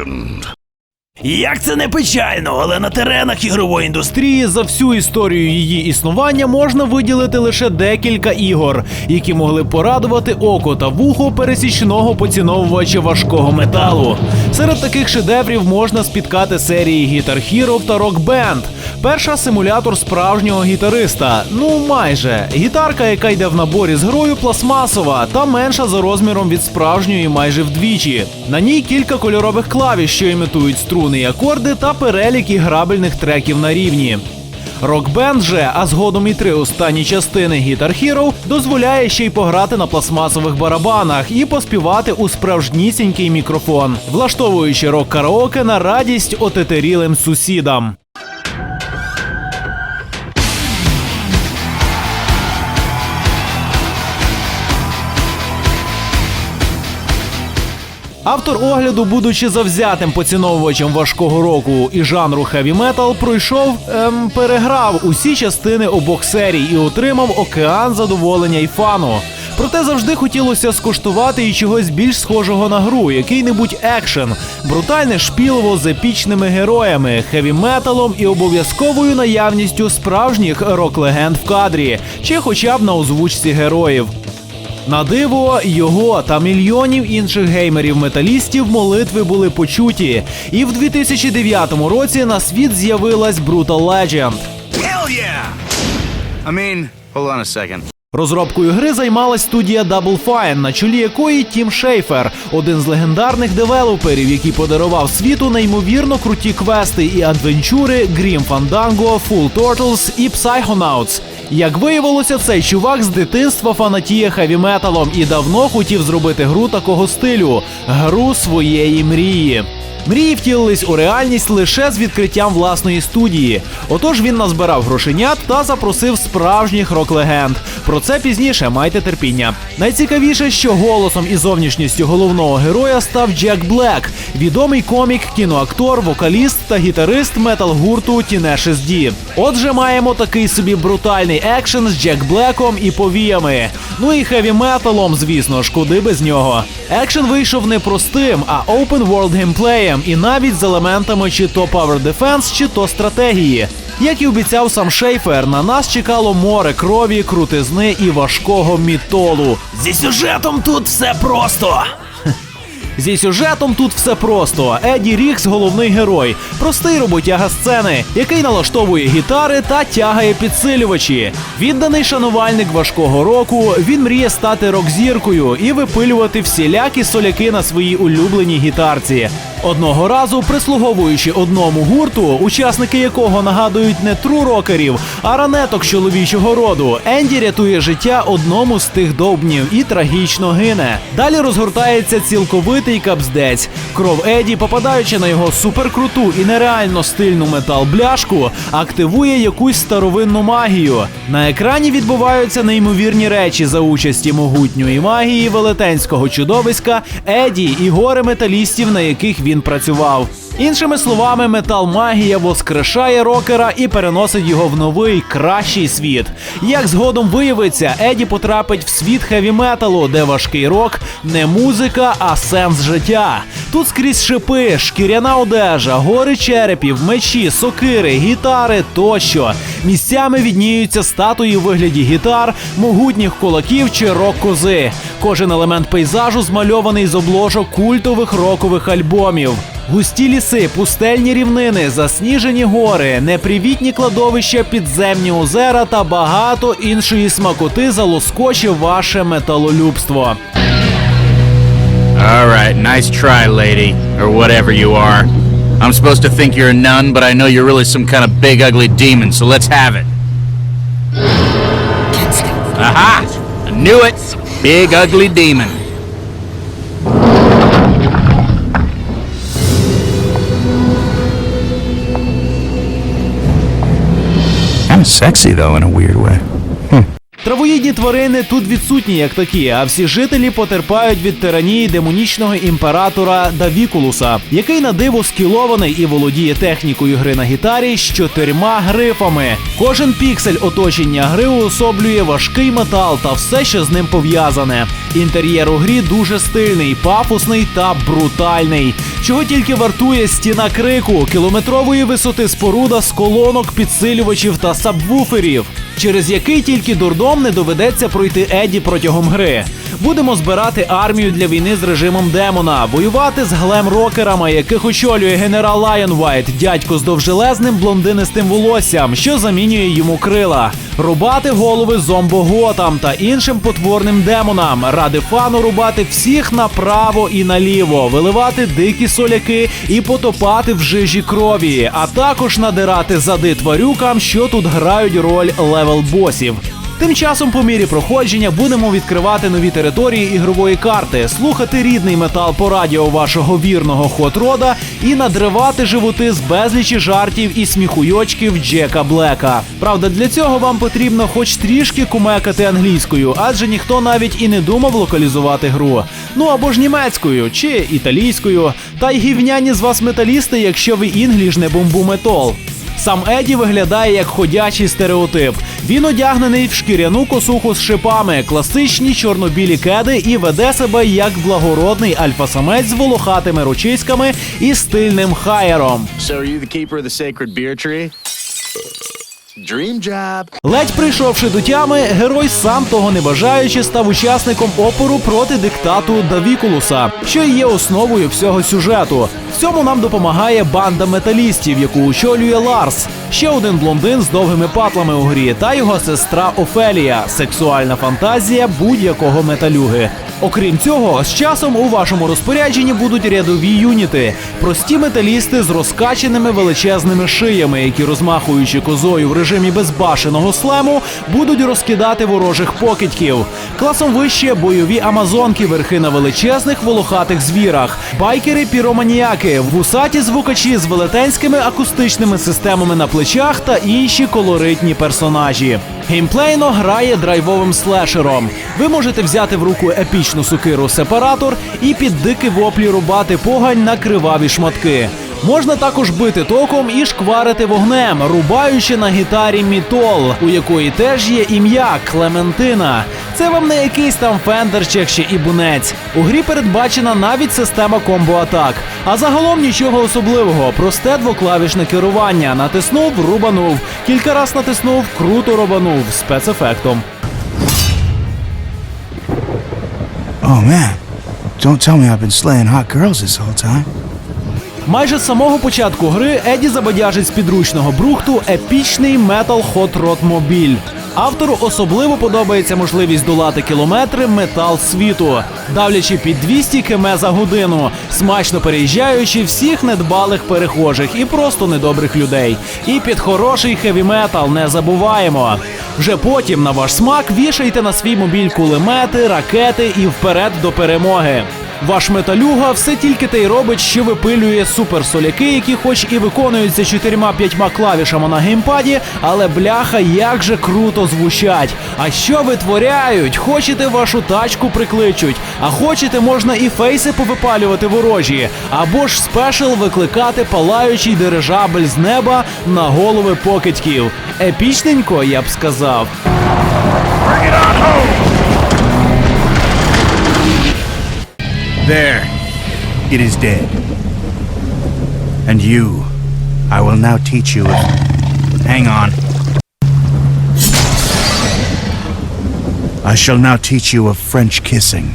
legend. Як це не печально, але на теренах ігрової індустрії за всю історію її існування можна виділити лише декілька ігор, які могли порадувати око та вухо пересічного поціновувача важкого металу. Серед таких шедеврів можна спіткати серії Guitar Hero та Rock Band. Перша симулятор справжнього гітариста. Ну майже гітарка, яка йде в наборі з грою, пластмасова та менша за розміром від справжньої майже вдвічі. На ній кілька кольорових клавіш, що імітують струни і акорди, та перелік іграбельних треків на рівні. Рок-бенд же, а згодом і три останні частини Guitar Hero дозволяє ще й пограти на пластмасових барабанах і поспівати у справжнісінький мікрофон, влаштовуючи рок-караоке на радість отетерілим сусідам. Автор огляду, будучи завзятим поціновувачем важкого року і жанру хеві метал, пройшов ем, переграв усі частини обох серій і отримав океан задоволення і фану. Проте завжди хотілося скуштувати і чогось більш схожого на гру, який-небудь екшен, брутальне шпілово з епічними героями, хеві металом і обов'язковою наявністю справжніх рок-легенд в кадрі, чи хоча б на озвучці героїв. На диво його та мільйонів інших геймерів-металістів молитви були почуті. І в 2009 році на світ з'явилась Brutal Legend. Hell yeah! I mean, hold on a second. Розробкою гри займалась студія Double Fine, на чолі якої Тім Шейфер, один з легендарних девелоперів, який подарував світу неймовірно круті квести і адвенчури Grim Fandango, Full Turtles і Psychonauts. Як виявилося, цей чувак з дитинства фанатіє хеві металом і давно хотів зробити гру такого стилю гру своєї мрії. Мрії втілились у реальність лише з відкриттям власної студії. Отож він назбирав грошенят та запросив справжніх рок-легенд. Про це пізніше майте терпіння. Найцікавіше, що голосом і зовнішністю головного героя став Джек Блек, відомий комік, кіноактор, вокаліст та гітарист метал-гурту D. Отже, маємо такий собі брутальний екшен з Джек Блеком і повіями. Ну і хеві металом, звісно ж, куди без нього. Екшен вийшов не простим, а open world геймплеєм, і навіть з елементами чи то Power Defense, чи то стратегії. Як і обіцяв сам Шейфер, на нас чекало море крові, крутизни і важкого мітолу. Зі сюжетом тут все просто. Зі сюжетом тут все просто. Еді Рікс головний герой, простий роботяга сцени, який налаштовує гітари та тягає підсилювачі. Відданий шанувальник важкого року, він мріє стати рок-зіркою і випилювати всілякі соляки на своїй улюбленій гітарці. Одного разу, прислуговуючи одному гурту, учасники якого нагадують не тру рокерів, а ранеток чоловічого роду, Енді рятує життя одному з тих довбнів і трагічно гине. Далі розгортається цілковитий капздець. Кров Еді, попадаючи на його суперкруту і нереально стильну метал бляшку, активує якусь старовинну магію. На екрані відбуваються неймовірні речі за участі могутньої магії велетенського чудовиська Еді і гори металістів, на яких він працював. Іншими словами, метал магія воскрешає рокера і переносить його в новий кращий світ. Як згодом виявиться, Еді потрапить в світ хеві металу, де важкий рок не музика, а сенс життя. Тут скрізь шипи, шкіряна одежа, гори черепів, мечі, сокири, гітари тощо. Місцями відніються статуї в вигляді гітар, могутніх кулаків чи рок-кози. Кожен елемент пейзажу змальований з обложок культових рокових альбомів. Густі ліси, пустельні рівнини, засніжені гори, непривітні кладовища, підземні озера та багато іншої смакоти залоскочив ваше металолюбство. All right, nice try, lady, or whatever you are. I'm supposed to think you're a nun, but I know you're really some kind of big, ugly demon, so let's have it. Aha! I knew it! Big, ugly demon. Kind of sexy, though, in a weird way. Hmm. Травоїдні тварини тут відсутні як такі, а всі жителі потерпають від тиранії демонічного імператора Давікулуса, який на диво скілований і володіє технікою гри на гітарі з чотирма грифами. Кожен піксель оточення гри уособлює важкий метал та все, що з ним пов'язане. Інтер'єр у грі дуже стильний, пафосний та брутальний. Чого тільки вартує стіна крику, кілометрової висоти споруда з колонок, підсилювачів та сабвуферів через який тільки дурдом не доведеться пройти Еді протягом гри. Будемо збирати армію для війни з режимом демона, воювати з глем-рокерами, яких очолює генерал Лайон Вайт, дядько з довжелезним блондинистим волоссям, що замінює йому крила, рубати голови зомбоготам та іншим потворним демонам, ради фану рубати всіх направо і наліво, виливати дикі соляки і потопати в жижі крові, а також надирати зади тварюкам, що тут грають роль левел-босів. Тим часом, по мірі проходження, будемо відкривати нові території ігрової карти, слухати рідний метал по радіо вашого вірного хот-рода і надривати животи з безлічі жартів і сміхуйочків Джека Блека. Правда, для цього вам потрібно хоч трішки кумекати англійською, адже ніхто навіть і не думав локалізувати гру. Ну або ж німецькою чи італійською. Та й гівняні з вас металісти, якщо ви інгліш не бомбу-метол. Сам Еді виглядає як ходячий стереотип. Він одягнений в шкіряну косуху з шипами, класичні чорно-білі кеди і веде себе як благородний альфа-самець з волохатими ручиськами і стильним хаєром. Dream job. Ледь прийшовши до тями, герой сам того не бажаючи став учасником опору проти диктату Давікулуса, що є основою всього сюжету. В цьому нам допомагає банда металістів, яку очолює Ларс, ще один блондин з довгими патлами у грі, та його сестра Офелія, сексуальна фантазія будь-якого металюги. Окрім цього, з часом у вашому розпорядженні будуть рядові юніти, прості металісти з розкаченими величезними шиями, які, розмахуючи козою в режимі безбашеного слему, будуть розкидати ворожих покидьків. Класом вище бойові амазонки, верхи на величезних волохатих звірах, байкери піроманіяки, вусаті звукачі з велетенськими акустичними системами на плечах та інші колоритні персонажі. Геймплейно грає драйвовим слешером. Ви можете взяти в руку епічну сукиру сепаратор і під дикі воплі рубати погань на криваві шматки. Можна також бити током і шкварити вогнем, рубаючи на гітарі мітол, у якої теж є ім'я Клементина. Це вам не якийсь там фендерчик чи ібунець. У грі передбачена навіть система комбо-атак. А загалом нічого особливого, просте двоклавішне керування. Натиснув, рубанув. Кілька раз натиснув, круто рубанув спецефектом. Oh man, don't tell me I've been slaying hot girls this whole time. Майже з самого початку гри Еді забадяжить з підручного брухту епічний Metal Hot Rod Mobile. Автору особливо подобається можливість долати кілометри метал світу, давлячи під 200 км за годину, смачно переїжджаючи всіх недбалих перехожих і просто недобрих людей. І під хороший хеві метал не забуваємо. Вже потім на ваш смак вішайте на свій мобіль кулемети, ракети і вперед до перемоги. Ваш металюга все тільки те й робить, що випилює суперсоляки, які хоч і виконуються чотирма-п'ятьма клавішами на геймпаді, але бляха як же круто звучать. А що витворяють? Хочете вашу тачку прикличуть, а хочете можна і фейси повипалювати ворожі, або ж спешл викликати палаючий дирижабель з неба на голови покидьків. Епічненько, я б сказав. There, it is dead. And you, I will now teach you. Hang on. I shall now teach you of French kissing.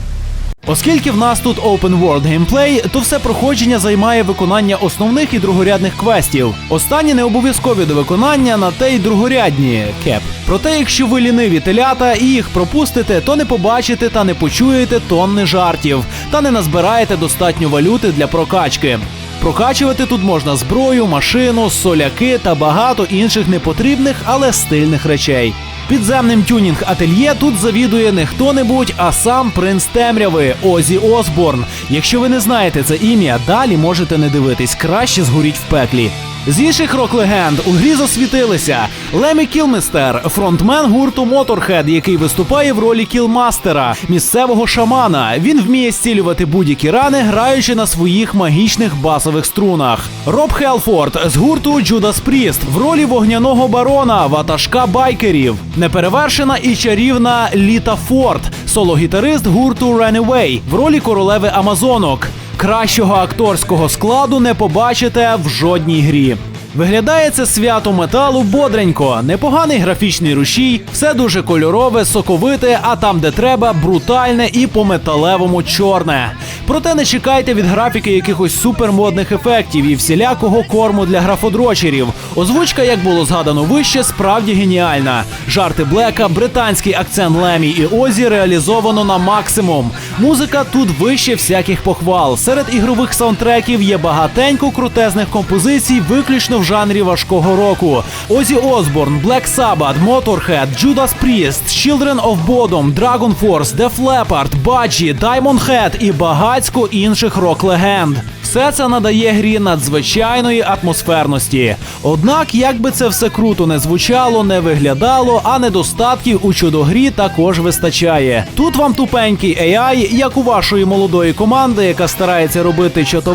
Оскільки в нас тут open world геймплей, то все проходження займає виконання основних і другорядних квестів. Останні не обов'язкові до виконання на те й другорядні кеп. Проте, якщо ви ліниві телята і їх пропустите, то не побачите та не почуєте тонни жартів, та не назбираєте достатньо валюти для прокачки. Прокачувати тут можна зброю, машину, соляки та багато інших непотрібних, але стильних речей. Підземним тюнінг ательє тут завідує не хто-небудь, а сам принц темряви Озі Осборн. Якщо ви не знаєте це ім'я, далі можете не дивитись, краще згоріть в пеклі. З інших рок-легенд у грі засвітилися Лемі Кілмістер, фронтмен гурту Motorhead, який виступає в ролі кілмастера, місцевого шамана. Він вміє зцілювати будь-які рани, граючи на своїх магічних басових струнах. Роб Хелфорд з гурту Judas Priest в ролі вогняного барона, ватажка байкерів. Неперевершена і чарівна Літа Форд, соло-гітарист гурту Runaway в ролі королеви Амазонок. Кращого акторського складу не побачите в жодній грі. Виглядає це свято металу бодренько, непоганий графічний рушій, все дуже кольорове, соковите, а там, де треба, брутальне і по металевому чорне. Проте не чекайте від графіки якихось супермодних ефектів і всілякого корму для графодрочерів. Озвучка, як було згадано вище, справді геніальна. Жарти Блека, британський акцент Лемі і Озі реалізовано на максимум. Музика тут вище всяких похвал. Серед ігрових саундтреків є багатенько крутезних композицій, виключно в жанрі важкого року. Озі Осборн, Black Sabbath, Motorhead, Judas Priest, Children of Bodom, Dragon Force, Def Leppard, Budgie, Diamond Head і багатько інших рок-легенд. Все це надає грі надзвичайної атмосферності. Однак, як би це все круто не звучало, не виглядало, а недостатків у чудогрі також вистачає. Тут вам тупенький AI, як у вашої молодої команди, яка старається робити то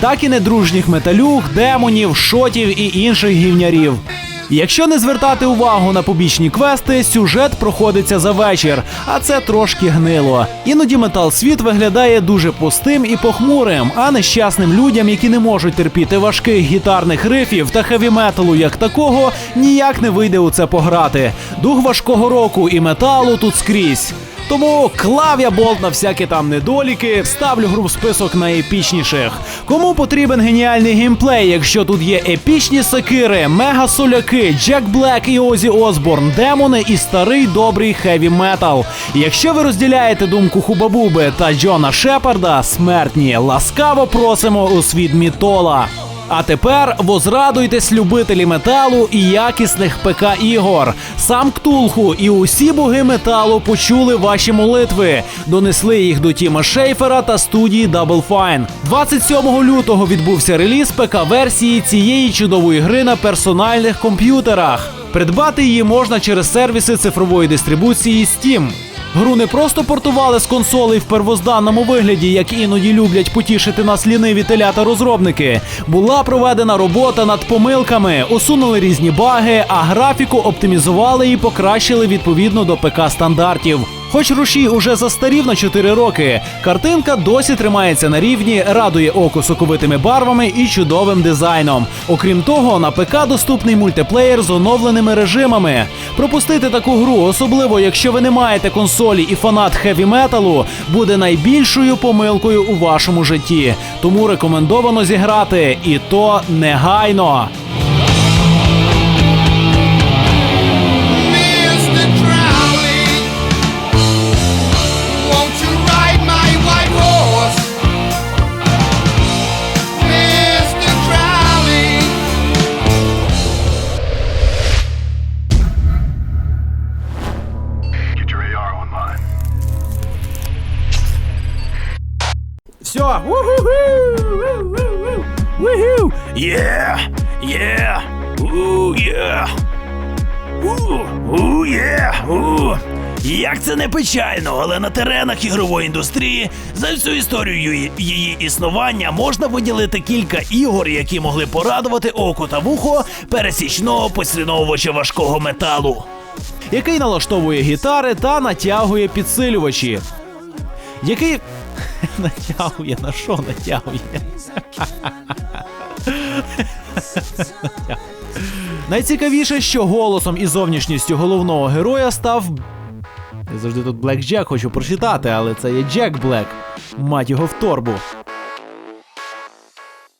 так і недружніх металюг, демонів, шотів і інших гівнярів. Якщо не звертати увагу на побічні квести, сюжет проходиться за вечір, а це трошки гнило. Іноді метал світ виглядає дуже пустим і похмурим, а нещасним людям, які не можуть терпіти важких гітарних рифів та хеві-металу як такого, ніяк не вийде у це пограти. Дух важкого року і металу тут скрізь. Тому клав я болт на всякі там недоліки, ставлю гру в список найепічніших. Кому потрібен геніальний геймплей, якщо тут є епічні сокири, мега-соляки, Джек Блек і Озі Осборн, демони і старий добрий хеві метал. Якщо ви розділяєте думку Хубабуби та Джона Шепарда, смертні, ласкаво просимо у світ Мітола. А тепер возрадуйтесь, любителі металу і якісних ПК ігор. Сам Ктулху і усі боги металу почули ваші молитви, донесли їх до Тіма Шейфера та студії Double Fine. 27 лютого відбувся реліз ПК-версії цієї чудової гри на персональних комп'ютерах. Придбати її можна через сервіси цифрової дистрибуції Steam. Гру не просто портували з консолей в первозданному вигляді, як іноді люблять потішити нас ліниві телята розробники. Була проведена робота над помилками, усунули різні баги, а графіку оптимізували і покращили відповідно до ПК стандартів. Хоч рушій уже застарів на 4 роки, картинка досі тримається на рівні, радує око соковитими барвами і чудовим дизайном. Окрім того, на ПК доступний мультиплеєр з оновленими режимами. Пропустити таку гру, особливо якщо ви не маєте консолі і фанат хеві металу, буде найбільшою помилкою у вашому житті. Тому рекомендовано зіграти, і то негайно. Все. Ooh, yeah! Ooh. Як це не печально, але на теренах ігрової індустрії за всю історію її існування можна виділити кілька ігор, які могли порадувати око та вухо пересічного поціновувача важкого металу, який налаштовує гітари та натягує підсилювачі. Який натягує на що натягує? Найцікавіше, що голосом і зовнішністю головного героя став. Я завжди тут Блек Джек хочу прочитати, але це є Джек Блек. Мать його в торбу.